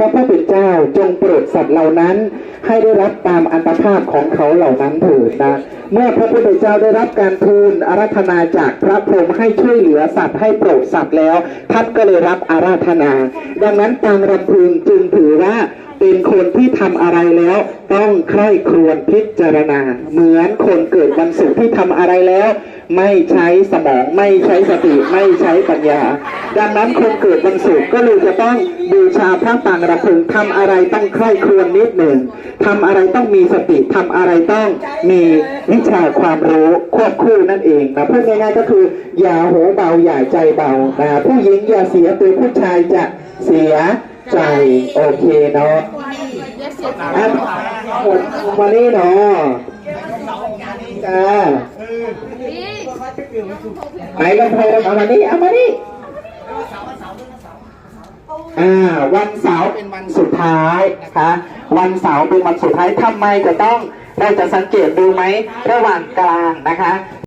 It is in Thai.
พระผู้เป็นเจ้าจงโปรดสัตว์เหล่านั้น ให้ได้รับตามอันตภาพของเขาเหล่านั้นเถิดนะเมื่อพระผู้เป็นเจ้าได้รับการทูลอาราธนาจากพระพรหมให้ช่วยเหลือสัตว์ให้โปรดสัตว์แล้วท่านก็เลยรับอาราธนา ดังนั้นปางรำพึงจึงถือว่าเป็นคนที่ทำอะไรแล้ว ต้องใคร่ครวญพิจารณา เหมือนคนเกิดวันศุกร์ที่ทำอะไรแล้ว ไม่ใช้สมองไม่ใช้สติไม่ใช้ปัญญา ดังนั้นคนเกิดวันศุกร์ก็เลยจะต้องบูชาพระปางรำพึงทำอะไรต้องใคร่ครวญนิดหนึ่งทำอะไรต้องมีสติทำอะไรต้องมีวิชาความรู้ควบคู่นั่นเองนะพูดง่ายๆก็คือ อย่าโหเบาอย่าใจเบานะผู้หญิงอย่าเสียตัวผู้ชายจะเสียใจโอเคเนาะอะหมดวันนี้เนาะจ้าไหนลำโพงเอามานี่เอามานี่ อ่าวันเสาร์เป็นวันสุดท้ายนะคะวันเสาร์เป็นวันสุดท้ายทำไมจะต้องเราจะสังเกตดูไหมระหว่างกลางนะคะ